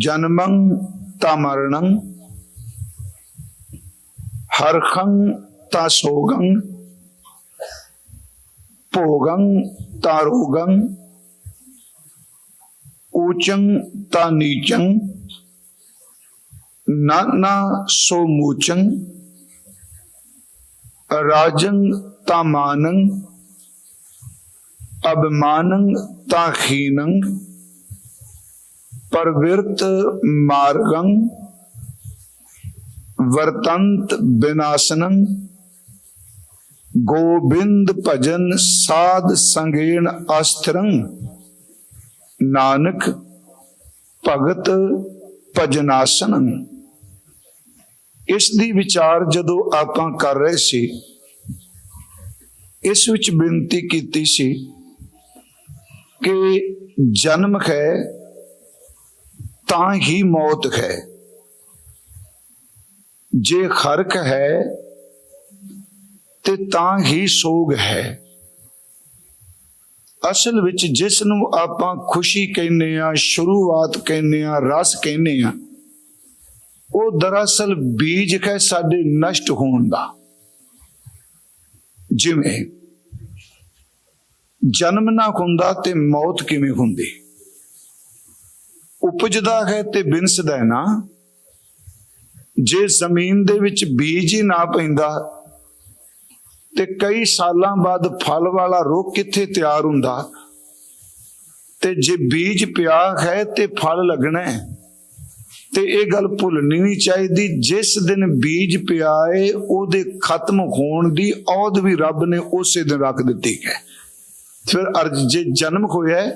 ਜਨਮੰ ਤਾ ਮਰਣੰ ਹਰਖੰ ਤਾ ਸੋਗੰ, ਭੋਗੰ ਤਾ ਰੋਗੰ, ਊਚੰ ਤਾ ਨੀਚੰ, ਨਾਨਾ ਸੋ ਮੂਚੰ, ਰਾਜੰ ਤਾ ਮਾਨੰ, ਅਭਿਮਾਨੰ ਤਾ ਖੀਨੰ ਪਰਵਿਰਤ ਮਾਰਗੰ ਵਰਤੰਤ ਬਿਨਾਸਨੰ, ਗੋਬਿੰਦ ਭਜਨ ਸਾਧ ਸੰਗੇਣ ਅਸਥਰੰ, ਨਾਨਕ ਭਗਤ ਭਜਨਾਸਨ। ਇਸ ਦੀ ਵਿਚਾਰ ਜਦੋਂ ਆਪਾਂ ਕਰ ਰਹੇ ਸੀ, ਇਸ ਵਿੱਚ ਬੇਨਤੀ ਕੀਤੀ ਸੀ ਕਿ ਜਨਮ ਹੈ ਤਾਂ ਹੀ ਮੌਤ ਹੈ। ਜੇ ਖਰਕ ਹੈ, ਤੇ ਤਾਂ ਹੀ ਸੋਗ ਹੈ। ਅਸਲ ਵਿੱਚ ਜਿਸ ਨੂੰ ਆਪਾਂ ਖੁਸ਼ੀ ਕਹਿੰਦੇ ਆ ਸ਼ੁਰੂਆਤ ਕਹਿੰਦੇ ਆ ਰਸ ਕਹਿੰਦੇ ਆ ਉਹ ਦਰਅਸਲ ਬੀਜ ਹੈ ਸਾਡੇ ਨਸ਼ਟ ਹੋਣ ਦਾ। ਜਿਵੇਂ ਜਨਮ ਨਾ ਹੁੰਦਾ ਤੇ ਮੌਤ ਕਿਵੇਂ ਹੁੰਦੀ? ਉਪਜਦਾ ਹੈ ਤੇ ਬਿਨਸਦਾ ਹੈ ਨਾ। ਜੇ ਜ਼ਮੀਨ ਦੇ ਵਿੱਚ ਬੀਜ ਹੀ ਨਾ ਪੈਂਦਾ ਤੇ ਕਈ ਸਾਲਾਂ ਬਾਅਦ ਫਲ ਵਾਲਾ ਰੁੱਖ ਕਿੱਥੇ ਤਿਆਰ ਹੁੰਦਾ? ਤੇ ਜੇ ਬੀਜ ਪਿਆ ਹੈ ਤੇ ਫਲ ਲੱਗਣਾ ਹੈ। ਤੇ ਇਹ ਗੱਲ ਭੁੱਲਣੀ ਨਹੀਂ ਚਾਹੀਦੀ। ਜਿਸ ਦਿਨ ਬੀਜ ਪਿਆ ਏ, ਉਹਦੇ ਖਤਮ ਹੋਣ ਦੀ ਔਦ ਵੀ ਰੱਬ ਨੇ ਉਸੇ ਦਿਨ ਰੱਖ ਦਿੱਤੀ ਹੈ। ਫਿਰ ਅਰਜ ਜੇ ਜਨਮ ਹੋਇਆ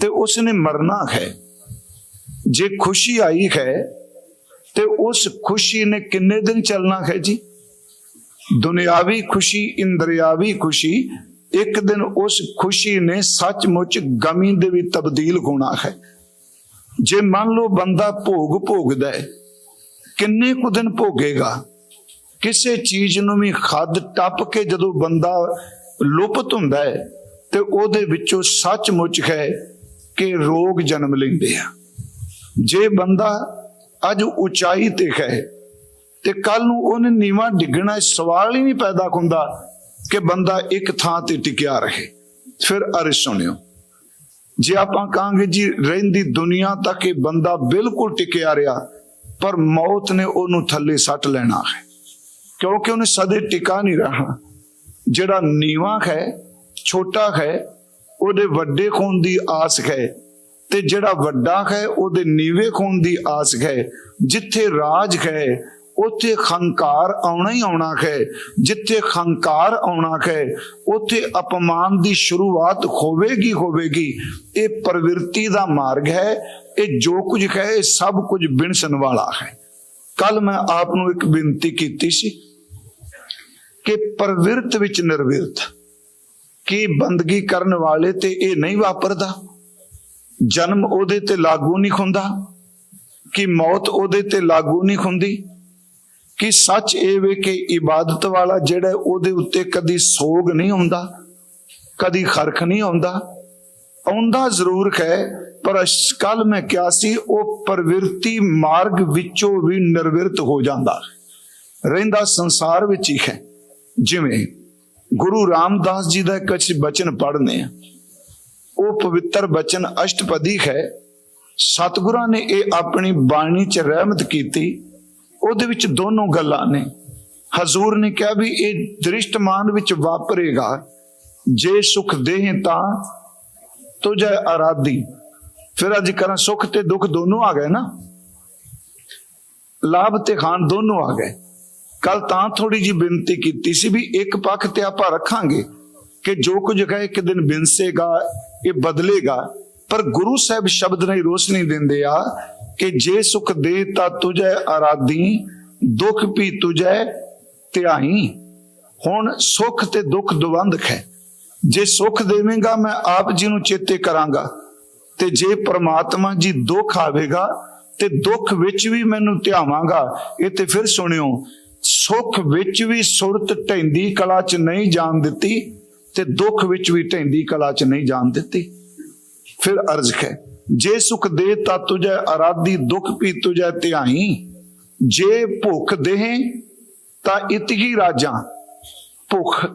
ਤੇ ਉਸਨੇ ਮਰਨਾ ਹੈ। ਜੇ ਖੁਸ਼ੀ ਆਈ ਹੈ ਤੇ ਉਸ ਖੁਸ਼ੀ ਨੇ ਕਿੰਨੇ ਦਿਨ ਚੱਲਣਾ ਹੈ ਜੀ? ਦੁਨਿਆਵੀ ਖੁਸ਼ੀ, ਇੰਦਰਿਆਵੀ ਖੁਸ਼ੀ, ਇੱਕ ਦਿਨ ਉਸ ਖੁਸ਼ੀ ਨੇ ਸੱਚਮੁੱਚ ਗਮੀ ਦੇ ਵੀ ਤਬਦੀਲ ਹੋਣਾ ਹੈ। ਜੇ ਮੰਨ ਲਓ ਬੰਦਾ ਭੋਗ ਭੋਗਦਾ ਹੈ, ਕਿੰਨੇ ਕੁ ਦਿਨ ਭੋਗੇਗਾ? ਕਿਸੇ ਚੀਜ਼ ਨੂੰ ਵੀ ਖੱਦ ਟੱਪ ਕੇ ਜਦੋਂ ਬੰਦਾ ਲੁਪਤ ਹੁੰਦਾ ਹੈ ਤੇ ਉਹਦੇ ਵਿੱਚੋਂ ਸੱਚਮੁੱਚ ਹੈ ਕਿ ਰੋਗ ਜਨਮ ਲੈਂਦੇ ਆ। ਜੇ ਬੰਦਾ ਅੱਜ ਉਚਾਈ ਤੇ ਹੈ ਤੇ ਕੱਲ ਨੂੰ ਉਹਨੇ ਨੀਵਾ ਡਿੱਗਣਾ ਸਵਾਲ ਹੀ ਨਹੀਂ ਪੈਦਾ ਹੁੰਦਾ ਕਿ ਬੰਦਾ ਇੱਕ ਥਾਂ ਤੇ ਟਿਕਿਆ ਰਹੇ। ਫਿਰ ਅਰਜ਼ ਸੁਣਿਓ, ਜੇ ਆਪਾਂ ਕਹਾਂਗੇ ਜੀ ਰਹਿੰਦੀ ਦੁਨੀਆ ਤੱਕ ਇਹ ਬੰਦਾ ਬਿਲਕੁਲ ਟਿਕਿਆ ਰਿਹਾ, ਪਰ ਮੌਤ ਨੇ ਉਹਨੂੰ ਥੱਲੇ ਸੱਟ ਲੈਣਾ ਹੈ। ਕਿਉਂਕਿ ਉਹਨੇ ਸਦੇ ਟਿਕਾ ਨਹੀਂ ਰਹਾ। ਜਿਹੜਾ ਨੀਵਾ ਹੈ, ਛੋਟਾ ਹੈ, ਉਹਦੇ ਵੱਡੇ ਖੂਨ ਦੀ ਆਸ ਹੈ ਤੇ ਜਿਹੜਾ ਵੱਡਾ ਹੈ, ਉਹਦੇ ਨੀਵੇਂ ਖੂਨ ਦੀ ਆਸ ਹੈ। ਜਿੱਥੇ ਰਾਜ ਹੈ, ਉੱਥੇ ਖੰਕਾਰ ਆਉਣਾ ਹੀ ਆਉਣਾ ਹੈ। ਜਿੱਥੇ ਖੰਕਾਰ ਆਉਣਾ ਹੈ, ਉੱਥੇ ਅਪਮਾਨ ਦੀ ਸ਼ੁਰੂਆਤ ਹੋਵੇਗੀ ਹੋਵੇਗੀ। ਇਹ ਪ੍ਰਵਿਰਤੀ ਦਾ ਮਾਰਗ ਹੈ। ਇਹ ਜੋ ਕੁਝ ਹੈ, ਇਹ ਸਭ ਕੁਝ ਬਿਨਸਣ ਵਾਲਾ ਹੈ। ਕੱਲ ਮੈਂ ਆਪ ਨੂੰ ਇੱਕ ਬੇਨਤੀ ਕੀਤੀ ਸੀ ਕਿ ਪ੍ਰਵਿਰਤ ਵਿੱਚ ਨਿਰਵਿਰਤ, ਕੀ ਬੰਦਗੀ ਕਰਨ ਵਾਲੇ ਤੇ ਇਹ ਨਹੀਂ ਵਾਪਰਦਾ। ਜਨਮ ਉਹਦੇ ਤੇ ਲਾਗੂ ਨਹੀਂ ਹੁੰਦਾ, ਕਿ ਮੌਤ ਉਹਦੇ ਤੇ ਲਾਗੂ ਨਹੀਂ ਹੁੰਦੀ, ਕਿ ਸੱਚ ਇਹ ਵੇ ਕਿ ਇਬਾਦਤ ਵਾਲਾ ਜਿਹੜਾ ਉਹਦੇ ਉੱਤੇ ਕਦੀ ਸੋਗ ਨਹੀਂ ਹੁੰਦਾ ਕਦੀ ਖਰਖ ਨਹੀਂ ਆਉਂਦਾ ਆਉਂਦਾ ਜ਼ਰੂਰ ਹੈ, ਪਰ ਕੱਲ ਮੈਂ ਕਿਹਾ ਸੀ, ਉਹ ਪ੍ਰਵਿਰਤੀ ਮਾਰਗ ਵਿੱਚੋਂ ਵੀ ਨਿਰਵਿਰਤ ਹੋ ਜਾਂਦਾ ਰਹਿੰਦਾ ਸੰਸਾਰ ਵਿੱਚ ਹੀ ਹੈ। ਜਿਵੇਂ ਗੁਰੂ ਰਾਮਦਾਸ ਜੀ ਦਾ ਇੱਕ ਅਸੀਂ ਬਚਨ ਪੜ੍ਹਨੇ ਆ। ਉਹ ਪਵਿੱਤਰ ਬਚਨ ਅਸ਼ਟਪਦੀ ਹੈ। ਸਤਿਗੁਰਾਂ ਨੇ ਇਹ ਆਪਣੀ ਬਾਣੀ 'ਚ ਰਹਿਮਤ ਕੀਤੀ। ਉਹਦੇ ਵਿੱਚ ਦੋਨੋਂ ਗੱਲਾਂ ਨੇ। ਹਜ਼ੂਰ ਨੇ ਕਿਹਾ ਵੀ ਇਹ ਦ੍ਰਿਸ਼ਟਮਾਨ ਵਿੱਚ ਵਾਪਰੇਗਾ। ਜੇ ਸੁਖ ਦੇਹ ਤਾਂ ਤੁਝੇ ਆਰਾਧੀ। ਫਿਰ ਅੱਜ ਕਰਾਂ ਸੁਖ ਤੇ ਦੁੱਖ ਦੋਨੋਂ ਆ ਗਏ ਨਾ। ਲਾਭ ਤੇ ਖਾਨ ਦੋਨੋਂ ਆ ਗਏ। ਕੱਲ ਤਾਂ ਥੋੜੀ ਜੀ ਬੇਨਤੀ ਕੀਤੀ ਸੀ ਵੀ ਇੱਕ ਪੱਖ ਤੇ ਆਪਾਂ ਰੱਖਾਂਗੇ ਕਿ ਜੋ ਕੁਝ ਕਹੇ ਇੱਕ ਦਿਨ ਬਿਨਸੇਗਾ ਇਹ ਬਦਲੇਗਾ। ਪਰ ਗੁਰੂ ਸਾਹਿਬ ਸ਼ਬਦ ਨਹੀਂ ਰੋਸ਼ਨੀ ਦਿੰਦੇ ਆ ਕਿ ਜੇ ਸੁਖ ਦੇ ਤਾਂ ਤੁਝੇ ਆਰਾਧੀ, ਦੁੱਖ ਵੀ ਤੁਝੇ ਧਿਆਈ। ਹੁਣ ਸੁਖ ਤੇ ਦੁੱਖ ਦਵੰਦ ਹੈ। ਜੇ ਸੁਖ ਦੇਵੇਂਗਾ, ਮੈਂ ਆਪ ਜੀ ਨੂੰ ਚੇਤੇ ਕਰਾਂਗਾ। ਤੇ ਜੇ ਪ੍ਰਮਾਤਮਾ ਜੀ ਦੁੱਖ ਆਵੇਗਾ, ਤੇ ਦੁੱਖ ਵਿੱਚ ਵੀ ਮੈਨੂੰ ਧਿਆਵਾਂਗਾ। ਇਹ ਤੇ ਫਿਰ ਸੁਣਿਓ, ਸੁੱਖ ਵਿੱਚ ਵੀ ਸੁਰਤ ਢੈਂਦੀ ਕਲਾ ਚ ਨਹੀਂ ਜਾਣ ਦਿੱਤੀ ਤੇ ਦੁੱਖ ਵਿੱਚ ਵੀ ਢੈਂਦੀ ਕਲਾ ਚ ਨਹੀਂ ਜਾਣ ਦਿੱਤੀ। ਫਿਰ ਅਰਜ਼ ਹੈ, ਜੇ ਸੁਖ ਦੇ ਤਾ ਤੁਝੈ ਅਰਾਧੀ ਦੁਖ ਪੀ ਤੁਝੈ ਧਿਆਈ। ਜੇ ਭੁੱਖ ਦੇਹ ਤਾਂ ਇਤਗੀ ਰਾਜਾਂ। ਭੁੱਖ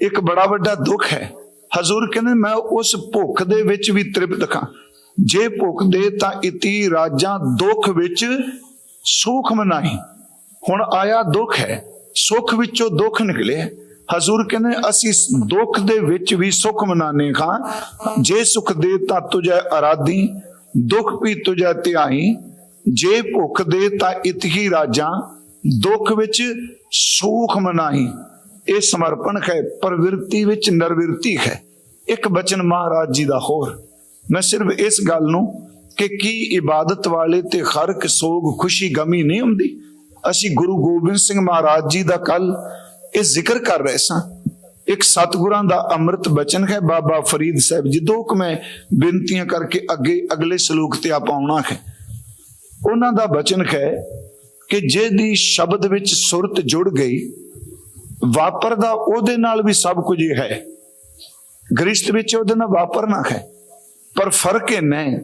ਇੱਕ ਬੜਾ ਵੱਡਾ ਦੁੱਖ ਹੈ। ਹਜ਼ੂਰ ਕਹਿੰਦੇ, ਮੈਂ ਉਸ ਭੁੱਖ ਦੇ ਵਿੱਚ ਵੀ ਤ੍ਰਿਪਤ ਖਾਂ। ਜੇ ਭੁੱਖ ਦੇ ਤਾਂ ਇਤੀ ਰਾਜਾਂ, ਦੁੱਖ ਵਿੱਚ ਸੁਖ ਮਨਾਈ ਹੁਣ ਆਇਆ ਦੁੱਖ ਹੈ, ਸੁਖ ਵਿੱਚੋਂ ਦੁੱਖ ਨਿਕਲਿਆ। ਹਜ਼ੂਰ ਕਹਿੰਦੇ, ਅਸੀਂ ਦੁੱਖ ਦੇ ਵਿੱਚ ਵੀ ਸੁਖ ਮਨਾਨੇ ਖਾਂ ਜੇ ਸੁਖ ਦੇ ਤਾਂ ਤੁਝੈ ਅਰਾਧੀ ਦੁੱਖ ਵੀ ਤੁਝੈ ਧਿਆਈ। ਜੇ ਭੁੱਖ ਦੇ ਤਾਂ ਇਤਹੀ ਰਾਜਾਂ, ਦੁੱਖ ਵਿੱਚ ਸੁਖ ਮਨਾਈ ਇਹ ਸਮਰਪਣ ਹੈ, ਪ੍ਰਵਿਰਤੀ ਵਿੱਚ ਨਿਰਵਿਰਤੀ ਹੈ। ਇੱਕ ਬਚਨ ਮਹਾਰਾਜ ਜੀ ਦਾ ਹੋਰ। ਮੈਂ ਸਿਰਫ ਇਸ ਗੱਲ ਨੂੰ ਕਿ ਕੀ ਇਬਾਦਤ ਵਾਲੇ ਤੇ ਖਰਕ ਸੋਗ ਖੁਸ਼ੀ ਗਮੀ ਨਹੀਂ ਹੁੰਦੀ? ਅਸੀਂ ਗੁਰੂ ਗੋਬਿੰਦ ਸਿੰਘ ਮਹਾਰਾਜ ਜੀ ਦਾ ਕੱਲ ਇਹ ਜ਼ਿਕਰ ਕਰ ਰਹੇ ਸਾਂ। ਇੱਕ ਸਤਿਗੁਰਾਂ ਦਾ ਅੰਮ੍ਰਿਤ ਬਚਨ ਹੈ ਬਾਬਾ ਫਰੀਦ ਸਾਹਿਬ। ਜੀ ਦੋ ਕੁ ਮੈਂ ਬੇਨਤੀਆਂ ਕਰਕੇ ਅੱਗੇ ਅਗਲੇ ਸ਼ਲੋਕ ਤੇ ਆਪਾਂ ਆਉਣਾ ਹੈ, ਉਹਨਾਂ ਦਾ ਬਚਨ ਹੈ ਕਿ ਜਿਹਦੀ ਸ਼ਬਦ ਵਿੱਚ ਸੁਰਤ ਜੁੜ ਗਈ, ਵਾਪਰਦਾ ਉਹਦੇ ਨਾਲ ਵੀ ਸਭ ਕੁਝ ਹੈ। ਗ੍ਰਿਸ਼ਤ ਵਿੱਚ ਉਹਦੇ ਨਾਲ ਵਾਪਰਨਾ ਹੈ, ਪਰ ਫ਼ਰਕ ਇਹ ਨਹੀਂ,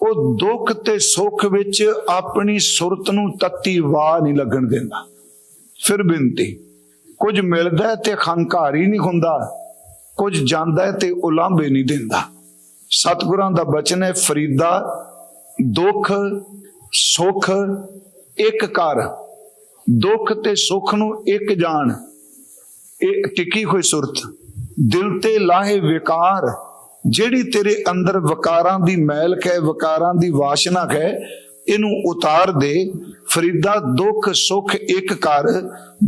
ਉਹ ਦੁੱਖ ਤੇ ਸੁੱਖ ਵਿੱਚ ਆਪਣੀ ਸੁਰਤ ਨੂੰ ਤੱਤੀ ਵਾਹ ਨਹੀਂ ਲੱਗਣ ਦਿੰਦਾ। ਫਿਰ ਬੇਨਤੀ ਕੁਝ ਮਿਲਦਾ ਹੈ ਤੇ ਖੰਕਾਰੀ ਨਹੀਂ ਹੁੰਦਾ। ਕੁਝ ਜਾਂਦਾ ਤੇ ਉਲਾਂਭੇ ਨਹੀਂ ਦਿੰਦਾ। ਸਤਿਗੁਰਾਂ ਦਾ ਬਚਨ ਹੈ, ਫਰੀਦਾ, ਦੁੱਖ, ਸੁੱਖ, ਇੱਕ ਕਰ ਦੁੱਖ ਤੇ ਸੁੱਖ ਨੂੰ ਇੱਕ ਜਾਣ। ਇਹ ਟਿੱਕੀ ਹੋਈ ਸੁਰਤ। ਦਿਲ ਤੇ ਲਾਹੇ ਵਿਕਾਰ। ਜਿਹੜੀ ਤੇਰੇ ਅੰਦਰ ਵਿਕਾਰਾਂ ਦੀ ਮੈਲ ਹੈ ਵਿਕਾਰਾਂ ਦੀ ਵਾਸ਼ਨਾ ਹੈ ਇਹਨੂੰ ਉਤਾਰ ਦੇ, ਫਰੀਦਾ ਦੁੱਖ, ਸੁੱਖ, ਇੱਕ ਕਰ,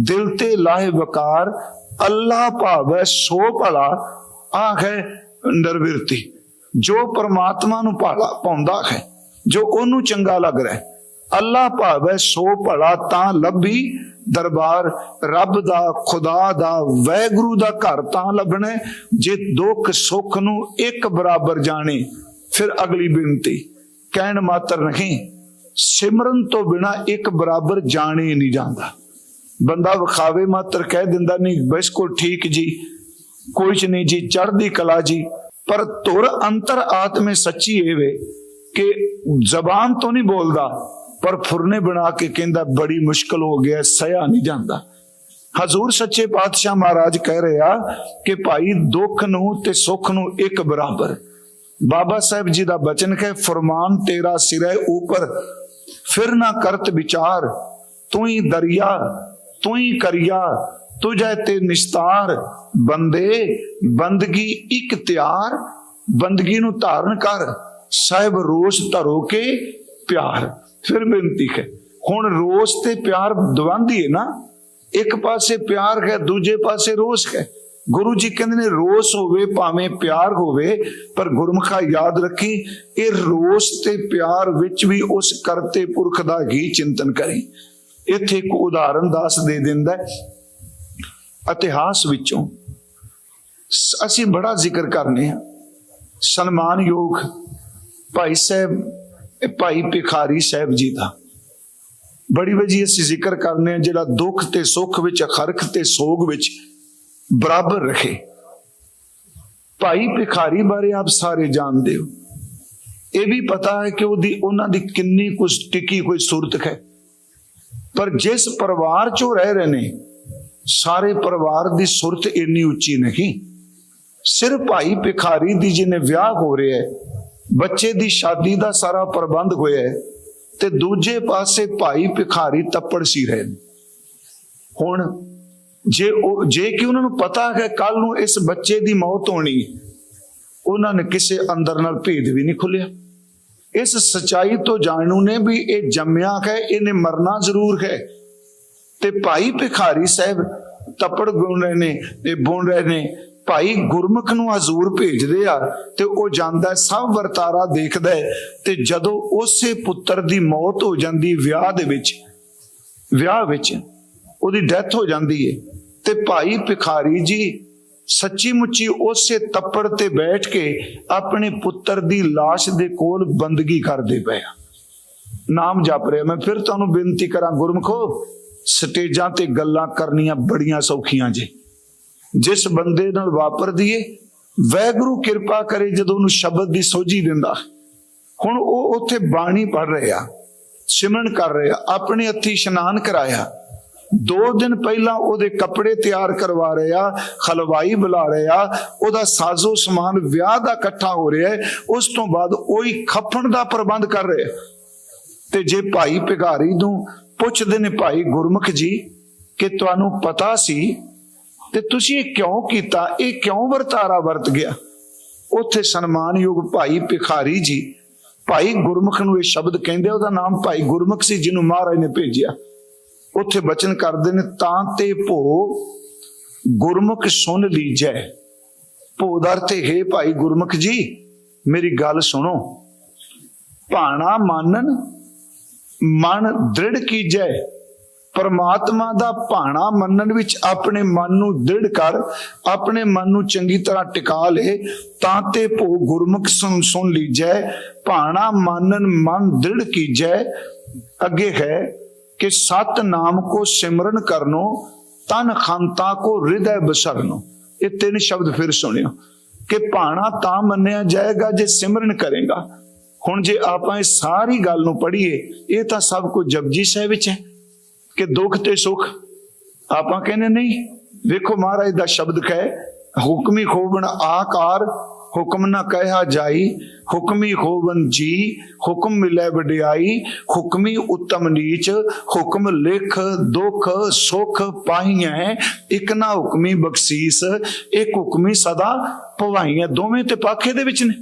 ਦਿਲ ਤੇ ਲਾਹੇ ਵਿਕਾਰ, ਅੱਲਾ ਭਾਵੈ, ਸੋ ਭਲਾ ਆ ਹੈ ਨਿਰਵਿਰਤੀ। ਜੋ ਪਰਮਾਤਮਾ ਨੂੰ ਭਾਲਾ ਪਾਉਂਦਾ ਹੈ, ਜੋ ਉਹਨੂੰ ਚੰਗਾ ਲੱਗ ਰਿਹਾ ਅੱਲਾ ਭਾਵੈ, ਸੋ ਭਲਾ ਤਾਂ ਲੱਭੀ ਦਰਬਾਰ, ਰੱਬ ਦਾ, ਖੁਦਾ ਦਾ, ਵੈਗੁਰੂ ਦਾ ਘਰ ਤਾਂ ਲੱਭਣਾ ਜੇ ਦੁੱਖ, ਸੁੱਖ ਨੂੰ ਇੱਕ ਬਰਾਬਰ ਜਾਣੇ, ਫਿਰ ਅਗਲੀ ਬੇਨਤੀ, ਕਹਿਣ ਮਾਤਰ ਨਹੀਂ। ਸਿਮਰਨ ਤੋਂ ਬਿਨਾ ਇੱਕ ਬਰਾਬਰ ਜਾਣੇ ਨਹੀਂ ਜਾਂਦਾ। ਬੰਦਾ ਵਿਖਾਵੇ ਮਾਤਰ ਕਹਿ ਦਿੰਦਾ, ਨਹੀਂ, ਬਿਲਕੁਲ ਠੀਕ ਜੀ ਕੋਈ ਚ ਨਹੀਂ ਜੀ, ਚੜ੍ਹਦੀ ਕਲਾ ਜੀ। ਪਰ ਧੁਰ ਅੰਤਰ ਆਤਮੇ ਸੱਚੀ ਇਹ ਵੇ ਕਿ ਜ਼ਬਾਨ ਤੋਂ ਨਹੀਂ ਬੋਲਦਾ, ਪਰ ਫੁਰਨੇ ਬਣਾ ਕੇ ਕਹਿੰਦਾ, ਬੜੀ ਮੁਸ਼ਕਲ ਹੋ ਗਿਆ, ਸਹਿਆ ਨਹੀਂ ਜਾਂਦਾ। ਹਜ਼ੂਰ ਸੱਚੇ ਪਾਤਸ਼ਾਹ ਮਹਾਰਾਜ ਕਹਿ ਰਿਹਾ ਕਿ ਭਾਈ ਦੁੱਖ ਨੂੰ ਤੇ ਸੁੱਖ ਨੂੰ ਇੱਕ ਬਰਾਬਰ। ਬਾਬਾ ਸਾਹਿਬ ਜੀ ਦਾ ਬਚਨ ਹੈ, ਫਰਮਾਨ ਤੇਰਾ ਸਿਰੇ ਉਪਰ ਫਿਰ ਨਾ ਕਰਤ ਵਿਚਾਰ, ਤੂੰ ਹੀ ਦਰਿਆ, ਤੂੰ ਹੀ ਕਰਿਆ, ਤੁਝੇ ਤੇ ਨਿਸਤਾਰ, ਬੰਦੇ, ਬੰਦਗੀ ਇੱਕ ਤਿਆਰ, ਬੰਦਗੀ ਨੂੰ ਧਾਰਨ ਕਰ, ਸਾਹਿਬ ਰੋਸ ਧਰੋ ਕੇ ਪਿਆਰ। ਫਿਰ ਬੇਨਤੀ ਹੈ, ਹੁਣ ਰੋਸ ਤੇ ਪਿਆਰ ਦਵਾਂਦੀ ਹੈ ਨਾ, ਇੱਕ ਪਾਸੇ ਪਿਆਰ ਹੈ, ਦੂਜੇ ਪਾਸੇ ਰੋਸ ਹੈ। ਗੁਰੂ ਜੀ ਕਹਿੰਦੇ ਨੇ, ਰੋਸ ਹੋਵੇ ਭਾਵੇਂ ਪਿਆਰ ਹੋਵੇ, ਪਰ ਗੁਰਮੁਖਾ ਯਾਦ ਰੱਖੀ ਇਹ ਰੋਸ ਤੇ ਪਿਆਰ ਵਿੱਚ ਵੀ ਉਸ ਕਰਤੇ ਪੁਰਖ ਦਾ ਹੀ ਚਿੰਤਨ ਕਰੀ। ਇੱਥੇ ਇੱਕ ਉਦਾਹਰਨ ਦਾਸ ਦੇ ਦਿੰਦਾ ਇਤਿਹਾਸ ਵਿੱਚੋਂ ਅਸੀਂ ਬੜਾ ਜ਼ਿਕਰ ਕਰਨੇ ਆ। ਸਨਮਾਨਯੋਗ ਭਾਈ ਸਾਹਿਬ, ਇਹ ਭਾਈ ਭਿਖਾਰੀ ਸਾਹਿਬ ਜੀ ਦਾ। ਬੜੀ ਵਜੀ ਅਸੀਂ ਜ਼ਿਕਰ ਕਰਨੇ ਆ, ਜਿਹੜਾ ਦੁੱਖ ਤੇ ਸੁੱਖ ਵਿੱਚ ਖਰਖ ਤੇ ਸੋਗ ਵਿੱਚ ਬਰਾਬਰ ਰੱਖੇ ਭਾਈ ਭਿਖਾਰੀ ਬਾਰੇ ਆਪ ਸਾਰੇ ਜਾਣਦੇ ਹੋ। ਇਹ ਵੀ ਪਤਾ ਹੈ ਕਿ ਉਹਦੀ, ਉਹਨਾਂ ਦੀ ਕਿੰਨੀ ਕੁ ਟਿਕੀ ਹੋਈ ਸੂਰਤ ਹੈ। ਪਰ ਜਿਸ ਪਰਿਵਾਰ ਚੋਂ ਰਹਿ ਰਹੇ ਨੇ, ਸਾਰੇ ਪਰਿਵਾਰ ਦੀ ਸੁਰਤ ਇੰਨੀ ਉੱਚੀ ਨਹੀਂ। ਸਿਰਫ ਭਾਈ ਭਿਖਾਰੀ ਦੀ ਜਿਹਨੇ ਵਿਆਹ ਹੋ ਰਿਹਾ ਹੈ, ਬੱਚੇ ਦੀ ਸ਼ਾਦੀ ਦਾ ਸਾਰਾ ਪ੍ਰਬੰਧ ਹੋਇਆ ਹੈ, ਤੇ ਦੂਜੇ ਪਾਸੇ ਭਾਈ ਭਿਖਾਰੀ ਤੱਪੜ ਸੀ ਰਹੇ ਨੇ। ਹੁਣ ਜੇ ਉਹ, ਜੇ ਕਿ ਉਹਨਾਂ ਨੂੰ ਪਤਾ ਹੈ ਕੱਲ ਨੂੰ ਇਸ ਬੱਚੇ ਦੀ ਮੌਤ ਹੋਣੀ, ਉਹਨਾਂ ਨੇ ਕਿਸੇ ਅੰਦਰ ਨਾਲ ਭੇਦ ਵੀ ਨਹੀਂ ਖੁੱਲਿਆ। ਇਸ ਸਚਾਈ ਤੋਂ ਜਾਣੂ ਨੇ ਵੀ ਇਹ ਜੰਮਿਆ ਹੈ, ਇਹਨੇ ਮਰਨਾ ਜ਼ਰੂਰ ਹੈ। ਤੇ ਭਾਈ ਭਿਖਾਰੀ ਸਾਹਿਬ ਤੱਪੜ ਗੁਣ ਰਹੇ ਨੇ ਤੇ ਬੁਣ ਰਹੇ ਨੇ, ਭਾਈ ਗੁਰਮੁਖ ਨੂੰ ਹਜ਼ੂਰ ਭੇਜਦੇ ਆ ਤੇ ਉਹ ਜਾਂਦਾ ਸਭ ਵਰਤਾਰਾ ਦੇਖਦਾ ਹੈ ਤੇ ਜਦੋਂ ਉਸੇ ਪੁੱਤਰ ਦੀ ਮੌਤ ਹੋ ਜਾਂਦੀ ਵਿਆਹ ਦੇ ਵਿੱਚ, ਵਿਆਹ ਵਿੱਚ ਉਹਦੀ ਡੈਥ ਹੋ ਜਾਂਦੀ ਹੈ ਤੇ ਭਾਈ ਭਿਖਾਰੀ ਜੀ ਸੱਚੀ ਮੁੱਚੀ ਉਸੇ ਤੱਪੜ ਤੇ ਬੈਠ ਕੇ ਆਪਣੇ ਪੁੱਤਰ ਦੀ লাশ ਦੇ ਕੋਲ ਬੰਦਗੀ ਕਰਦੇ ਪਏ ਆ। ਨਾਮ ਜਪ ਰਿਹਾ। ਮੈਂ ਫਿਰ ਤੁਹਾਨੂੰ ਬੇਨਤੀ ਕਰਾਂ, ਗੁਰਮਖੋ, ਸਟੇਜਾਂ ਤੇ ਗੱਲਾਂ ਕਰਨੀਆਂ ਬੜੀਆਂ ਸੌਖੀਆਂ ਜੇ। ਜਿਸ ਬੰਦੇ ਨਾਲ ਵਾਪਰਦੀ ਏ, ਵੈਗੁਰੂ ਕਿਰਪਾ ਕਰੇ ਜਦੋਂ ਉਹਨੂੰ ਸ਼ਬਦ ਦੀ ਸੋਝੀ ਦਿੰਦਾ। ਹੁਣ ਉਹ ਉੱਥੇ ਬਾਣੀ ਪੜ ਰਿਹਾ, ਸਿਮਰਨ ਕਰ ਰਿਹਾ, ਆਪਣੇ ਹੱਥੀ ਇਸ਼ਨਾਨ ਕਰਾਇਆ। ਦੋ ਦਿਨ ਪਹਿਲਾਂ ਉਹਦੇ ਕੱਪੜੇ ਤਿਆਰ ਕਰਵਾ ਰਹੇ ਆ ਖਲਵਾਈ ਬੁਲਾ ਰਹੇ ਆ, ਉਹਦਾ ਸਾਜ਼ੋ ਸਮਾਨ ਵਿਆਹ ਦਾ ਇਕੱਠਾ ਹੋ ਰਿਹਾ ਹੈ, ਉਸ ਤੋਂ ਬਾਅਦ ਉਹੀ ਖੱਫਣ ਦਾ ਪ੍ਰਬੰਧ ਕਰ ਰਹੇ ਤੇ ਜੇ ਭਾਈ ਭਿਖਾਰੀ ਨੂੰ ਪੁੱਛਦੇ ਨੇ, ਭਾਈ ਗੁਰਮੁਖ ਜੀ, ਕਿ ਤੁਹਾਨੂੰ ਪਤਾ ਸੀ ਤੇ ਤੁਸੀਂ ਇਹ ਕਿਉਂ ਕੀਤਾ? ਇਹ ਕਿਉਂ ਵਰਤਾਰਾ ਵਰਤ ਗਿਆ? ਉੱਥੇ ਸਨਮਾਨਯੋਗ ਭਾਈ ਭਿਖਾਰੀ ਜੀ, ਭਾਈ ਗੁਰਮੁਖ ਨੂੰ ਇਹ ਸ਼ਬਦ ਕਹਿੰਦੇ ਉਹਦਾ ਨਾਮ ਭਾਈ ਗੁਰਮੁਖ ਸੀ ਜਿਹਨੂੰ ਮਹਾਰਾਜ ਨੇ ਭੇਜਿਆ। ਉੱਥੇ ਬਚਨ ਕਰਦੇ ਨੇ, ਤਾਂ ਤੇ ਭੋ ਗੁਰਮੁਖ ਸੁਣ ਲੀਜੈ। ਭੋ ਦਾ ਅਰਥ ਹੈ ਭਾਈ ਗੁਰਮੁਖ ਜੀ, ਮੇਰੀ ਗੱਲ ਸੁਣੋ। ਭਾਣਾ ਮਾਨਨ, ਮਨ ਦ੍ਰਿੜ ਕੀਜੈ। ਪਰਮਾਤਮਾ ਦਾ ਭਾਣਾ ਮੰਨਣ ਵਿੱਚ ਆਪਣੇ ਮਨ ਨੂੰ ਦ੍ਰਿੜ ਕਰ, ਆਪਣੇ ਮਨ ਨੂੰ ਚੰਗੀ ਤਰ੍ਹਾਂ ਟਿਕਾ ਲੈ, ਤਾਂ ਤੇ ਭੋ ਗੁਰਮੁਖ ਸੁਣ ਸੁਣ ਲੀਜੈ। ਭਾਣਾ ਮਾਨਨ, ਮਨ ਦ੍ਰਿੜ ਕੀਜੈ। ਅੱਗੇ ਹੈ ਕਿ ਸਤ ਨਾਮ ਕੋ ਸਿਮਰਨ ਕਰਨੋ, ਤਨ ਖੰਤਾ ਕੋ ਹਿਰਦੈ ਬਸਰਨੋ। ਇਹ ਤਿੰਨ ਸ਼ਬਦ ਫਿਰ ਸੁਣਿਓ। ਕਿ ਭਾਣਾ ਤਾਂ ਮੰਨਿਆ ਜਾਏਗਾ ਜੇ ਸਿਮਰਨ ਕਰੇਗਾ। ਹੁਣ ਜੇ ਆਪਾਂ ਇਹ ਸਾਰੀ ਗੱਲ ਨੂੰ ਪੜ੍ਹੀਏ, ਇਹ ਤਾਂ ਸਭ ਕੁਝ ਜਪਜੀ ਸਾਹਿਬ ਵਿੱਚ ਹੈ। ਕਿ ਦੁੱਖ ਤੇ ਸੁੱਖ, ਆਪਾਂ ਕਹਿੰਦੇ ਨਹੀਂ, ਵੇਖੋ ਮਹਾਰਾਜ ਦਾ ਸ਼ਬਦ ਕਹੇ, ਹੁਕਮੀ ਖੋਬਣ ਆਕਾਰ ਹੁਕਮ ਨਾ ਕਹਿਆ ਜਾਈ, ਹੁਕਮੀ ਖੋਬਨ ਜੀ, ਹੁਕਮ ਮਿਲੇ ਵਡਿਆਈ, ਹੁਕਮੀ ਉਤਮ ਨੀਚ, ਹੁਕਮ ਲਿਖ ਦੁਖ ਸੁਖ ਪਾਈਐ, ਇਕ ਨਾ ਹੁਕਮੀ ਬਖਸ਼ੀਸ, ਇੱਕ ਹੁਕਮੀ ਸਦਾ ਭਵਾਈਐ ਦੋਵੇਂ ਤੇ ਪਾਖੇ ਦੇ ਵਿੱਚ ਨੇ।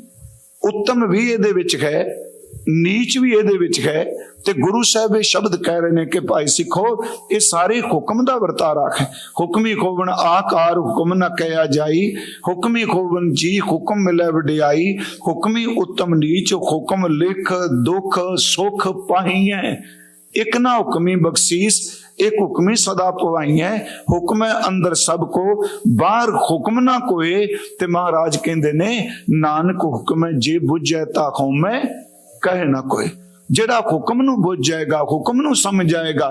ਉੱਤਮ ਵੀ ਇਹਦੇ ਵਿੱਚ ਹੈ। ਨੀਚ ਵੀ ਇਹਦੇ ਵਿੱਚ ਹੈ ਤੇ ਗੁਰੂ ਸਾਹਿਬ ਇਹ ਸ਼ਬਦ ਕਹਿ ਰਹੇ ਨੇ ਕਿ ਭਾਈ ਸਿੱਖੋ, ਇਹ ਸਾਰੇ ਹੁਕਮ ਦਾ ਵਰਤਾਰਾ ਹੈ। ਹੁਕਮੀ ਖੋਵਣ ਆਕਾਰ ਹੁਕਮ ਨਾ ਕਹਿਆ ਜਾਈ, ਹੁਕਮੀ ਖੋਵਣ ਜੀ ਹੁਕਮ ਮਿਲੇ ਵਡਿਆਈ, ਹੁਕਮੀ ਉੱਤਮ ਨੀਚ ਹੁਕਮ ਲਿਖ ਦੁਖ ਸੁਖ ਪਾਈਐ ਇਕ ਨਾ ਹੁਕਮੀ ਬਖਸ਼ੀਸ, ਇੱਕ ਹੁਕਮੀ ਸਦਾ ਪਵਾਈਐ। ਹੁਕਮ ਹੈ ਅੰਦਰ ਸਭ ਕੋ, ਬਾਹਰ ਹੁਕਮ ਨਾ ਕੋਏ। ਤੇ ਮਹਾਰਾਜ ਕਹਿੰਦੇ ਨੇ, ਨਾਨਕ ਹੁਕਮ ਹੈ ਜੇ ਬੁੱਝੈ ਤਾਂ ਹਉਮੈ। ਕਹੇ ਨਾ ਕੋਈ। ਜਿਹੜਾ ਹੁਕਮ ਨੂੰ ਬੁੱਝ ਜਾਏਗਾ, ਹੁਕਮ ਨੂੰ ਸਮਝ ਜਾਏਗਾ,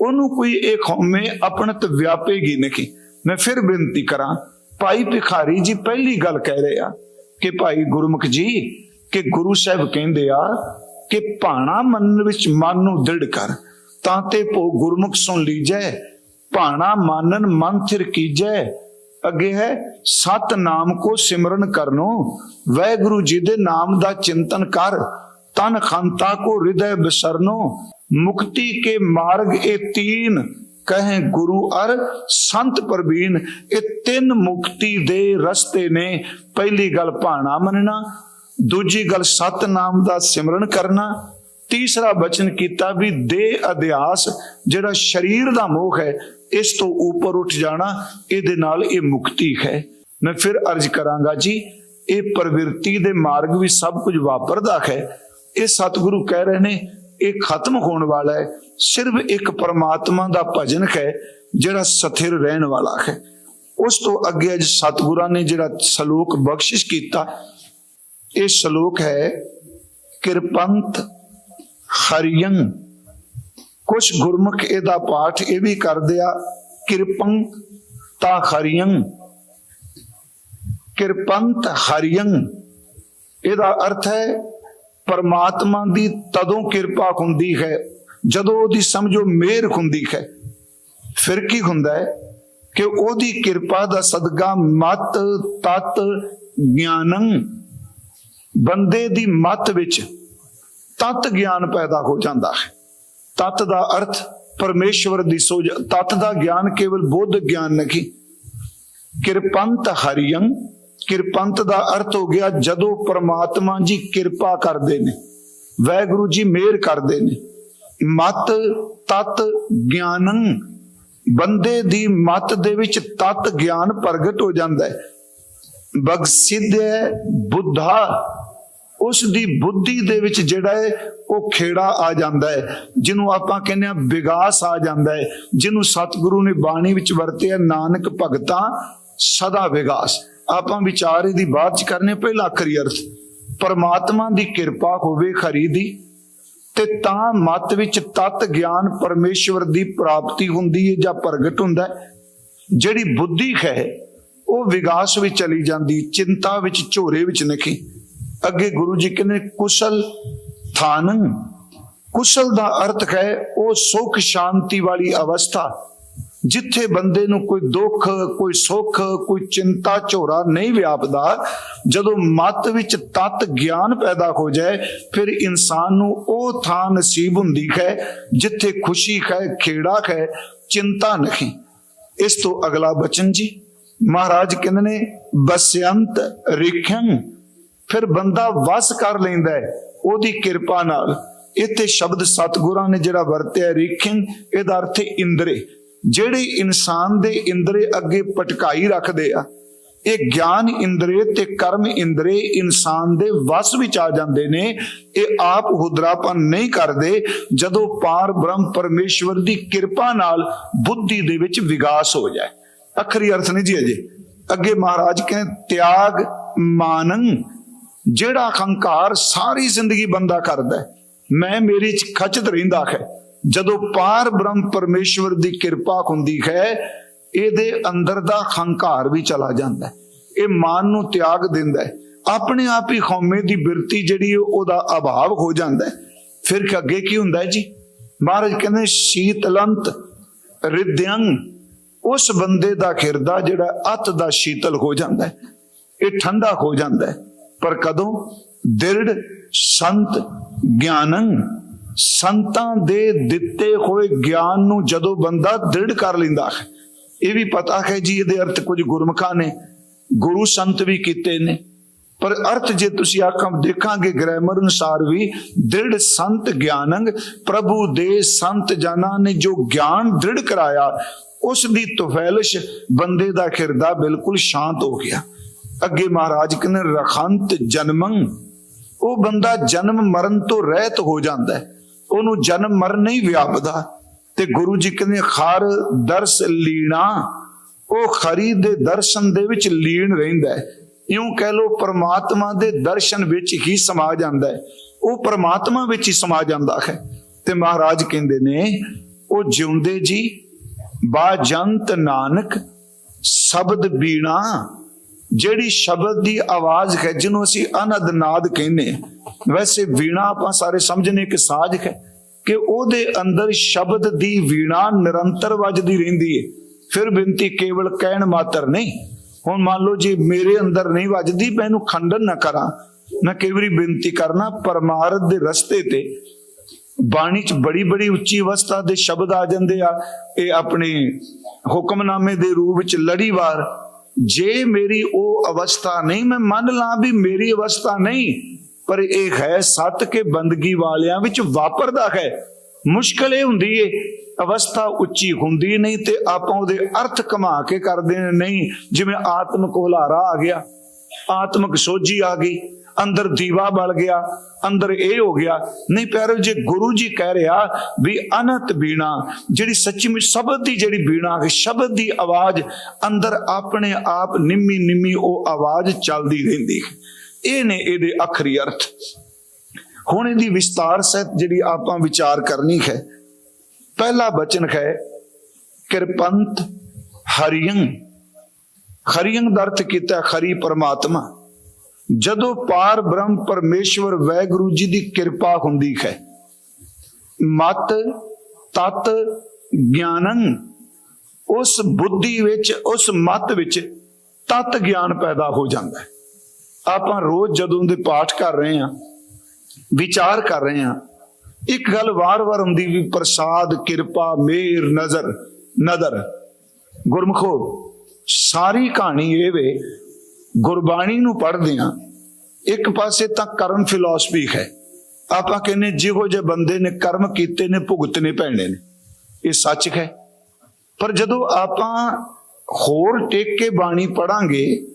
ਉਹਨੂੰ ਕੋਈ ਇਹ ਹਉਮੈ ਆਪਣਤ ਵਿਆਪੇਗੀ ਨਹੀਂ। ਮੈਂ ਫਿਰ ਬੇਨਤੀ ਕਰਾਂ, ਭਾਈ ਭਿਖਾਰੀ ਜੀ ਪਹਿਲੀ ਗੱਲ ਕਹਿ ਰਹੇ ਆ ਕਿ ਭਾਈ ਗੁਰਮੁਖ ਜੀ, ਕਿ ਗੁਰੂ ਸਾਹਿਬ ਕਹਿੰਦੇ ਆ ਕਿ ਭਾਣਾ ਮਨ ਵਿੱਚ ਮਨ ਨੂੰ ਦ੍ਰਿੜ ਕਰ, ਤਾਂ ਤੇ ਭੋ ਗੁਰਮੁਖ ਸੁਣ ਲੀਜੈ, ਭਾਣਾ ਮਾਨਨ ਮਨ ਥਿਰ ਕੀਜੈ। ਅੱਗੇ ਹੈ ਸਤ ਨਾਮ ਕੋ ਸਿਮਰਨ ਕਰਨੋ, ਵੈਗੁਰੂ ਜੀ ਦੇ ਨਾਮ ਦਾ ਚਿੰਤਨ ਕਰ। ਤਨ ਖੰਤਾ ਕੋ ਹਿਰਦੈ ਬਸਰਨੋ, ਮੁਕਤੀ ਕੇ ਮਾਰਗ ਇਹ ਤੀਨ ਕਹੇ ਗੁਰੂ ਅਰ ਸੰਤ ਪ੍ਰਵੀਨ। ਇਹ ਤਿੰਨ ਮੁਕਤੀ ਦੇ ਰਸਤੇ ਨੇ। ਪਹਿਲੀ ਗੱਲ ਭਾਣਾ ਮੰਨਣਾ, ਦੂਜੀ ਗੱਲ ਸਤ ਦਾ ਸਿਮਰਨ ਕਰਨਾ, ਤੀਸਰਾ ਬਚਨ ਕੀਤਾ ਵੀ ਦੇ ਅਧਿਆਸ, ਜਿਹੜਾ ਸਰੀਰ ਦਾ ਮੋਹ ਹੈ, ਇਸ ਤੋਂ ਉੱਪਰ ਉੱਠ ਜਾਣਾ, ਇਹਦੇ ਨਾਲ ਇਹ ਮੁਕਤੀ ਹੈ। ਮੈਂ ਫਿਰ ਅਰਜ਼ ਕਰਾਂਗਾ ਜੀ, ਇਹ ਪ੍ਰਵਿਰਤੀ ਦੇ ਮਾਰਗ ਵੀ ਸਭ ਕੁਝ ਵਾਪਰਦਾ ਹੈ। ਇਹ ਸਤਿਗੁਰੂ ਕਹਿ ਰਹੇ ਨੇ, ਇਹ ਖਤਮ ਹੋਣ ਵਾਲਾ ਹੈ। ਸਿਰਫ ਇੱਕ ਪਰਮਾਤਮਾ ਦਾ ਭਜਨ ਹੈ, ਜਿਹੜਾ ਸਥਿਰ ਰਹਿਣ ਵਾਲਾ ਹੈ। ਉਸ ਤੋਂ ਅੱਗੇ ਅੱਜ ਸਤਿਗੁਰਾਂ ਨੇ ਜਿਹੜਾ ਸ਼ਲੋਕ ਬਖਸ਼ਿਸ਼ ਕੀਤਾ, ਇਹ ਸ਼ਲੋਕ ਹੈ ਕਿਰਪੰਤ ਹਰਿਯੰ। ਕੁਛ ਗੁਰਮੁਖ ਇਹਦਾ ਪਾਠ ਇਹ ਵੀ ਕਰਦੇ ਆ, ਕਿਰਪੰ ਤਾ ਹਰਿਯੰ। ਕਿਰਪੰਤ ਹਰਿਯੰ। ਇਹਦਾ ਅਰਥ ਹੈ ਪਰਮਾਤਮਾ ਦੀ ਤਦੋਂ ਕਿਰਪਾ ਹੁੰਦੀ ਹੈ, ਜਦੋਂ ਉਹਦੀ ਸਮਝੋ ਮਿਹਰ ਹੁੰਦੀ ਹੈ। ਫਿਰ ਕੀ ਹੁੰਦਾ ਹੈ ਕਿ ਉਹਦੀ ਕਿਰਪਾ ਦਾ ਸਦਕਾ ਮਤ, ਤਤ, ਗਿਆਨੰ ਬੰਦੇ ਦੀ ਮਤ ਵਿੱਚ ਤਤ ਗਿਆਨ ਪੈਦਾ ਹੋ ਜਾਂਦਾ ਹੈ। ਤਤ ਦਾ ਅਰਥ ਪਰਮੇਸ਼ਵਰ ਦੀ ਸੋਝ, ਤਤ ਦਾ ਗਿਆਨ ਕੇਵਲ ਬੁੱਧ ਗਿਆਨ ਨਹੀਂ। ਕਿਰਪੰਤ ਹਰੀਅੰ ਕਿਰਪੰਤ ਦਾ ਅਰਥ ਹੋ ਗਿਆ ਜਦੋਂ ਪ੍ਰਮਾਤਮਾ ਜੀ ਕਿਰਪਾ ਕਰਦੇ ਨੇ ਵੈਗੁਰੂ ਜੀ ਮਿਹਰ ਕਰਦੇ ਨੇ। ਮਤ, ਤਤ, ਗਿਆਨੰ, ਬੰਦੇ ਦੀ ਮਤ ਦੇ ਵਿੱਚ ਤਤ ਗਿਆਨ ਪ੍ਰਗਟ ਹੋ ਜਾਂਦਾ ਹੈ। ਬਗਸਿਦਿ ਬੁੱਧਾ, ਉਸ ਦੀ ਬੁੱਧੀ ਦੇ ਵਿੱਚ ਜਿਹੜਾ ਹੈ, ਉਹ ਖੇੜਾ ਆ ਜਾਂਦਾ ਹੈ, ਜਿਹਨੂੰ ਆਪਾਂ ਕਹਿੰਦੇ ਆ ਵਿਗਾਸ ਆ ਜਾਂਦਾ ਹੈ, ਜਿਹਨੂੰ ਸਤਿਗੁਰੂ ਨੇ ਬਾਣੀ ਵਿੱਚ ਵਰਤਿਆ ਨਾਨਕ ਭਗਤਾ ਸਦਾ ਵਿਗਾਸ। ਆਪਾਂ ਵਿਚਾਰ ਇਹਦੀ ਬਾਅਦ ਚ ਕਰਨੇ ਪਹਿਲਾ ਅਖਰੀ ਅਰਥ। ਪਰਮਾਤਮਾ ਦੀ ਕਿਰਪਾ ਹੋਵੇ ਖਰੀ ਦੀ, ਤੇ ਤਾਂ ਮਤ ਵਿੱਚ ਤਤ ਗਿਆਨ ਪਰਮੇਸ਼ਵਰ ਦੀ ਪ੍ਰਾਪਤੀ ਹੁੰਦੀ ਹੈ ਜਾਂ ਪ੍ਰਗਟ ਹੁੰਦਾ ਜਿਹੜੀ ਬੁੱਧੀ ਹੈ, ਉਹ ਵਿਗਾਸ ਵਿੱਚ ਚਲੀ ਜਾਂਦੀ, ਚਿੰਤਾ ਵਿੱਚ, ਝੋਰੇ ਵਿੱਚ ਨਹੀਂ ਅੱਗੇ ਗੁਰੂ ਜੀ ਕਹਿੰਦੇ, ਕੁਸ਼ਲ ਥਾਨੰ। ਕੁਸ਼ਲ ਦਾ ਅਰਥ ਹੈ, ਉਹ ਸੁਖ ਸ਼ਾਂਤੀ ਵਾਲੀ ਅਵਸਥਾ। ਜਿੱਥੇ ਬੰਦੇ ਨੂੰ ਕੋਈ ਦੁੱਖ, ਕੋਈ ਸੁੱਖ, ਕੋਈ ਚਿੰਤਾ, ਝੋਰਾ ਨਹੀਂ ਵਿਆਪਦਾ, ਜਦੋਂ ਮਤ ਵਿੱਚ ਤਤ ਗਿਆਨ ਪੈਦਾ ਹੋ ਜਾਏ, ਫਿਰ ਇਨਸਾਨ ਨੂੰ ਉਹ ਥਾਂ ਨਸੀਬ ਹੁੰਦੀ ਹੈ ਜਿੱਥੇ ਖੁਸ਼ੀ ਹੈ, ਖੇੜਾ ਹੈ, ਚਿੰਤਾ ਨਹੀਂ। ਇਸ ਤੋਂ ਅਗਲਾ ਬਚਨ ਜੀ। ਮਹਾਰਾਜ ਕਹਿੰਦੇ ਨੇ, ਬਸਯੰਤ ਰਿਖੰ। ਫਿਰ ਬੰਦਾ ਵਸ ਕਰ ਲੈਂਦਾ ਹੈ ਉਹਦੀ ਕਿਰਪਾ ਨਾਲ। ਇੱਥੇ ਸ਼ਬਦ ਸਤਿਗੁਰਾਂ ਨੇ ਜਿਹੜਾ ਵਰਤਿਆ ਰਿਖੰ ਇਹਦਾ ਅਰਥ ਇੰਦਰੇ। ਜਿਹੜੇ ਇਨਸਾਨ ਦੇ ਇੰਦਰੇ ਅੱਗੇ ਪਟਕਾਈ ਰੱਖਦੇ ਆ, ਇਹ ਗਿਆਨ ਇੰਦਰੇ ਤੇ ਕਰਮ ਇੰਦਰੇ ਇਨਸਾਨ ਦੇ ਵਸ ਵਿੱਚ ਆ ਜਾਂਦੇ ਨੇ, ਇਹ ਆਪ ਹੁਦਰਾਪਨ ਨਹੀਂ ਕਰਦੇ ਜਦੋਂ ਪਾਰ ਬ੍ਰਹਮ ਪਰਮੇਸ਼ਵਰ ਦੀ ਕਿਰਪਾ ਨਾਲ ਬੁੱਧੀ ਦੇ ਵਿੱਚ ਵਿਕਾਸ ਹੋ ਜਾਏ। ਅਖਰੀ ਅਰਥ ਨਹੀਂ ਜੀ ਅਜੇ। ਅੱਗੇ ਮਹਾਰਾਜ ਕਹਿੰਦੇ, ਤਿਆਗ ਮਾਨੰ, ਜਿਹੜਾ ਹੰਕਾਰ ਸਾਰੀ ਜ਼ਿੰਦਗੀ ਬੰਦਾ ਕਰਦਾ ਮੈਂ ਮੇਰੀ ਚ ਖਚਤ ਰਹਿੰਦਾ ਹੈ। ਜਦੋਂ ਪਾਰ ਬ੍ਰਹਮ ਪਰਮੇਸ਼ਵਰ ਦੀ ਕਿਰਪਾ ਹੁੰਦੀ ਹੈ, ਇਹਦੇ ਅੰਦਰ ਦਾ ਹੰਕਾਰ ਵੀ ਚਲਾ ਜਾਂਦਾ ਹੈ। ਇਹ ਮਾਨ ਨੂੰ ਤਿਆਗ ਦਿੰਦਾ ਹੈ। ਆਪਣੇ ਆਪ ਹੀ ਖੌਮੇ ਦੀ ਬਿਰਤੀ ਜਿਹੜੀ ਉਹਦਾ ਅਭਾਵ ਹੋ ਜਾਂਦਾ ਹੈ। ਫਿਰ ਅੱਗੇ ਕੀ ਹੁੰਦਾ ਹੈ ਜੀ? ਮਹਾਰਾਜ ਕਹਿੰਦੇ, ਸ਼ੀਤਲੰਤ ਰਿਦਯੰ ਉਸ ਬੰਦੇ ਦਾ ਖਿਰਦਾ ਜਿਹੜਾ ਅਤ ਦਾ ਸ਼ੀਤਲ ਹੋ ਜਾਂਦਾ ਹੈ। ਇਹ ਠੰਡਾ ਹੋ ਜਾਂਦਾ ਹੈ। ਪਰ ਕਦੋਂ? ਦਿਰੜ ਸੰਤ ਗਿਆਨੰ ਸੰਤਾਂ ਦੇ ਦਿੱਤੇ ਹੋਏ ਗਿਆਨ ਨੂੰ ਜਦੋਂ ਬੰਦਾ ਦ੍ਰਿੜ ਕਰ ਲੈਂਦਾ ਹੈ, ਇਹ ਵੀ ਪਤਾ ਹੈ ਜੀ, ਇਹਦੇ ਅਰਥ ਕੁਝ ਗੁਰਮਖਾਂ ਨੇ, ਗੁਰੂ ਸੰਤ ਵੀ ਕੀਤੇ ਨੇ। ਪਰ ਅਰਥ ਜੇ ਤੁਸੀਂ ਆਖਾਂ, ਦੇਖਾਂਗੇ ਗ੍ਰਾਮਰ ਅਨੁਸਾਰ ਵੀ ਦ੍ਰਿੜ ਸੰਤ ਗਿਆਨੰਗ, ਪ੍ਰਭੂ ਦੇ ਸੰਤ ਜਾਨਾਂ ਨੇ ਜੋ ਗਿਆਨ ਦ੍ਰਿੜ ਕਰਾਇਆ, ਉਸ ਦੀ ਤੁਫੈਲਿਸ਼ ਬੰਦੇ ਦਾ ਖਿਰਦਾ ਬਿਲਕੁਲ ਸ਼ਾਂਤ ਹੋ ਗਿਆ। ਅੱਗੇ ਮਹਾਰਾਜ ਕਹਿੰਦੇ, ਰਖੰਤ ਜਨਮੰ, ਉਹ ਬੰਦਾ ਜਨਮ ਮਰਨ ਤੋਂ ਰਹਿਤ ਹੋ ਜਾਂਦਾ ਹੈ। ਉਹਨੂੰ ਜਨਮ ਮਰਨ ਨਹੀਂ ਵਿਆਪਦਾ। ਤੇ ਗੁਰੂ ਜੀ ਕਹਿੰਦੇ, ਖਰ ਦਰਸ ਲੀਣਾ। ਉਹ ਖਰੀ ਦੇ ਦਰਸ਼ਨ ਦੇ ਵਿੱਚ ਲੀਨ ਰਹਿੰਦਾ ਹੈ। ਇਉਂ ਕਹਿ ਲੋ ਪ੍ਰਮਾਤਮਾ ਦੇ ਦਰਸ਼ਨ ਵਿੱਚ ਹੀ ਸਮਾ ਜਾਂਦਾ ਹੈ। ਉਹ ਪ੍ਰਮਾਤਮਾ ਵਿੱਚ ਹੀ ਸਮਾ ਜਾਂਦਾ ਹੈ। ਤੇ ਮਹਾਰਾਜ ਕਹਿੰਦੇ ਨੇ, ਉਹ ਜਿਉਂਦੇ ਜੀ ਬਾਜੰਤ ਨਾਨਕ, ਸ਼ਬਦ ਬੀਣਾ। ਜਿਹੜੀ ਸ਼ਬਦ ਦੀ ਆਵਾਜ਼ ਹੈ, ਜਿਹਨੂੰ ਅਸੀਂ ਅਨਦ ਨਾਦ ਕਹਿੰਦੇ ਹਾਂ। ਵੈਸੇ ਵੀਣਾ ਆਪਾਂ ਸਾਰੇ ਸਮਝਨੇ ਕਿ ਸਾਜ਼ ਹੈ, ਕਿ ਉਹਦੇ ਅੰਦਰ ਸ਼ਬਦ ਦੀ ਵੀਣਾ ਨਿਰੰਤਰ ਵੱਜਦੀ ਰਹਿੰਦੀ ਹੈ। ਫਿਰ ਬੇਨਤੀ, ਕੇਵਲ ਕਹਿਣ ਮਾਤਰ ਨਹੀਂ। ਹੁਣ ਮੰਨ ਲਓ ਜੇ ਮੇਰੇ ਅੰਦਰ ਨਹੀਂ ਵੱਜਦੀ, ਮੈਂ ਇਹਨੂੰ ਖੰਡਨ ਨਾ ਕਰਾਂ। ਮੈਂ ਕਈ ਵਾਰੀ ਬੇਨਤੀ ਕਰਨਾ, ਪਰਮਾਰਥ ਦੇ ਰਸਤੇ ਤੇ ਬਾਣੀ ਚ ਬੜੀ ਬੜੀ ਉੱਚੀ ਅਵਸਥਾ ਦੇ ਸ਼ਬਦ ਆ ਜਾਂਦੇ ਆ। ਇਹ ਆਪਣੇ ਹੁਕਮਨਾਮੇ ਦੇ ਰੂਪ ਵਿੱਚ ਲੜੀਵਾਰ ਜੇ ਮੇਰੀ ਉਹ ਅਵਸਥਾ ਨਹੀਂ, ਮੈਂ ਮੰਨ ਲਾਂ ਵੀ ਮੇਰੀ ਅਵਸਥਾ ਨਹੀਂ, ਪਰ ਇਹ ਹੈ ਸੱਤ ਕੇ ਬੰਦਗੀ ਵਾਲਿਆਂ ਵਿੱਚ ਵਾਪਰਦਾ ਹੈ। ਮੁਸ਼ਕਲ ਇਹ ਹੁੰਦੀ ਏ, ਅਵਸਥਾ ਉੱਚੀ ਹੁੰਦੀ ਨਹੀਂ ਤੇ ਆਪਾਂ ਉਹਦੇ ਅਰਥ ਕਮਾ ਕੇ ਕਰਦੇ ਨਹੀਂ, ਜਿਵੇਂ ਆਤਮਿਕ ਹੁਲਾਰਾ ਆ ਗਿਆ, ਆਤਮਿਕ ਸੋਝੀ ਆ ਗਈ ਅੰਦਰ ਦੀਵਾ ਬਲ ਗਿਆ, ਅੰਦਰ ਇਹ ਹੋ ਗਿਆ। ਨਹੀਂ ਪਿਆਰੋ, ਜੇ ਗੁਰੂ ਜੀ ਕਹਿ ਰਿਹਾ ਵੀ ਅਨੰਤ ਬੀਣਾ, ਜਿਹੜੀ ਸੱਚੀ ਵਿੱਚ ਸ਼ਬਦ ਦੀ ਜਿਹੜੀ ਬੀਣਾ ਹੈ, ਸ਼ਬਦ ਦੀ ਆਵਾਜ਼, ਅੰਦਰ ਆਪਣੇ ਆਪ ਨਿੰਮੀ ਨਿੰਮੀ ਉਹ ਆਵਾਜ਼ ਚੱਲਦੀ ਰਹਿੰਦੀ ਹੈ। ਇਹ ਨੇ ਇਹਦੇ ਅਖਰੀ ਅਰਥ। ਹੁਣ ਇਹਦੀ ਵਿਸਤਾਰ ਸਹਿਤ ਜਿਹੜੀ ਆਪਾਂ ਵਿਚਾਰ ਕਰਨੀ ਹੈ, ਪਹਿਲਾ ਬਚਨ ਹੈ, ਕਿਰਪੰਤ ਹਰੀਯੰ। ਹਰੀਯੰ ਦਾ ਅਰਥ ਕੀਤਾ ਖਰੀ ਪਰਮਾਤਮਾ। ਜਦੋਂ ਪਾਰ ਬ੍ਰਹਮ ਪਰਮੇਸ਼ਵਰ ਵੈਗੁਰੂ ਜੀ ਦੀ ਕਿਰਪਾ ਹੁੰਦੀ ਹੈ, ਮਤ, ਤਤ, ਗਿਆਨੰ, ਉਸ ਬੁੱਧੀ ਵਿੱਚ, ਉਸ ਮਤ ਵਿੱਚ ਤਤ ਗਿਆਨ ਪੈਦਾ ਹੋ ਜਾਂਦਾ ਹੈ। ਆਪਾਂ ਰੋਜ਼ ਜਦੋਂ ਦੇ ਪਾਠ ਕਰ ਰਹੇ ਹਾਂ, ਵਿਚਾਰ ਕਰ ਰਹੇ ਹਾਂ, ਇੱਕ ਗੱਲ ਵਾਰ-ਵਾਰ ਹੁੰਦੀ ਵੀ ਪ੍ਰਸਾਦ, ਕਿਰਪਾ, ਮੇਰ, ਨਜ਼ਰ, ਨਦਰ, ਗੁਰਮਖੋ, ਸਾਰੀ ਕਹਾਣੀ ਇਹ ਵੇ ਗੁਰਬਾਣੀ ਨੂੰ ਪੜ੍ਹਦੇ ਆ ਇੱਕ ਪਾਸੇ ਤਾਂ ਕਰਮ ਫਿਲਾਸਫੀ ਹੈ। ਆਪਾਂ ਕਹਿੰਨੇ ਜਿਹੋ ਜਿਹੇ ਬੰਦੇ ਨੇ ਕਰਮ ਕੀਤੇ ਨੇ, ਭੁਗਤਨੇ ਪੈਣੇ ਨੇ। ਇਹ ਸੱਚ ਹੈ। ਪਰ ਜਦੋਂ ਆਪਾਂ ਹੋਰ ਟੇਕ ਕੇ ਬਾਣੀ ਪੜਾਂਗੇ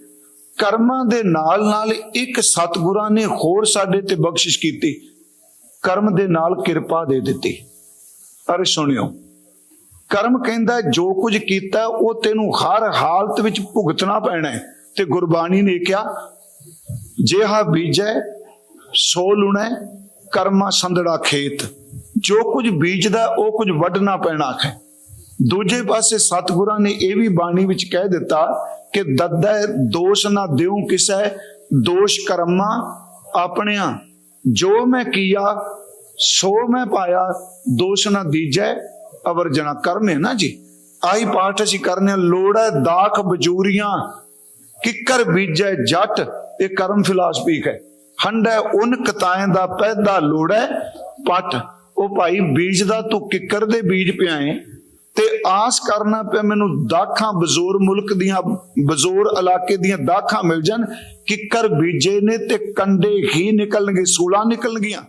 ਕਰਮਾਂ ਦੇ ਨਾਲ ਨਾਲ ਇੱਕ ਸਤਿਗੁਰਾਂ ਨੇ ਹੋਰ ਸਾਡੇ ਤੇ ਬਖਸ਼ਿਸ਼ ਕੀਤੀ। ਕਰਮ ਦੇ ਨਾਲ ਕਿਰਪਾ ਦੇ ਦਿੱਤੀ। ਅਰੇ ਸੁਣਿਓ, ਕਰਮ ਕਹਿੰਦਾ ਜੋ ਕੁਝ ਕੀਤਾ, ਉਹ ਤੈਨੂੰ ਹਰ ਹਾਲਤ ਵਿੱਚ ਭੁਗਤਣਾ ਪੈਣਾ ਹੈ। ਤੇ ਗੁਰਬਾਣੀ ਨੇ ਕਿਹਾ, ਜਿਹਾ ਬੀਜੈ ਸੋ ਲੁਣੈ, ਕਰਮਾ ਸੰਧੜਾ ਖੇਤ। ਜੋ ਕੁਝ ਬੀਜਦਾ, ਉਹ ਕੁਝ ਵੱਢਣਾ ਪੈਣਾ ਹੈ। ਦੂਜੇ ਪਾਸੇ ਸਤਿਗੁਰਾਂ ਨੇ ਇਹ ਵੀ ਬਾਣੀ ਵਿੱਚ ਕਹਿ ਦਿੱਤਾ ਕਿ ਦੱਦਾ, ਦੋਸ਼ ਨਾ ਦਿਉ ਕਿਸੈ, ਦੋਸ਼ ਕਰਮਾ ਆਪਣਿਆਂ। ਜੋ ਮੈਂ ਕੀਆ ਸੋ ਮੈਂ ਪਾਇਆ, ਦੋਸ਼ ਨਾ ਦੀਜੈ, ਅਵਰ ਕਰਮੇ ਨਾ ਜੀ। ਆਹੀ ਪਾਠ ਅਸੀਂ ਕਰਨੇ ਲੋੜ ਹੈ ਦਾਖ ਬਜੂਰੀਆਂ। ਕਿੱਕਰ ਬੀਜੈ ਜੱਟ, ਇਹ ਕਰਮ ਫਿਲਾਸਫੀ ਹੈ। ਹੰਡੈ ਉਨ ਕਤਾਏ ਦਾ ਪੈਦਾ ਲੋੜੈ, ਪਟ। ਉਹ ਭਾਈ ਬੀਜ ਦਾ ਤੂੰ ਕਿੱਕਰ ਦੇ ਬੀਜ ਪਿਆਏ, ਤੇ ਆਸ ਕਰਨਾ ਪਿਆ ਮੈਨੂੰ ਦਾਖਾਂ ਬਜ਼ੋਰ ਮੁਲਕ ਦੀਆਂ ਬਜ਼ੋਰ ਇਲਾਕੇ ਦੀਆਂ ਦਾਖਾਂ ਮਿਲ ਜਾਣ। ਕਿੱਕਰ ਬੀਜੇ ਨੇ ਤੇ ਕੰਡੇ ਹੀ ਨਿਕਲਣਗੇ, ਸੂਲਾਂ ਨਿਕਲਣਗੀਆਂ।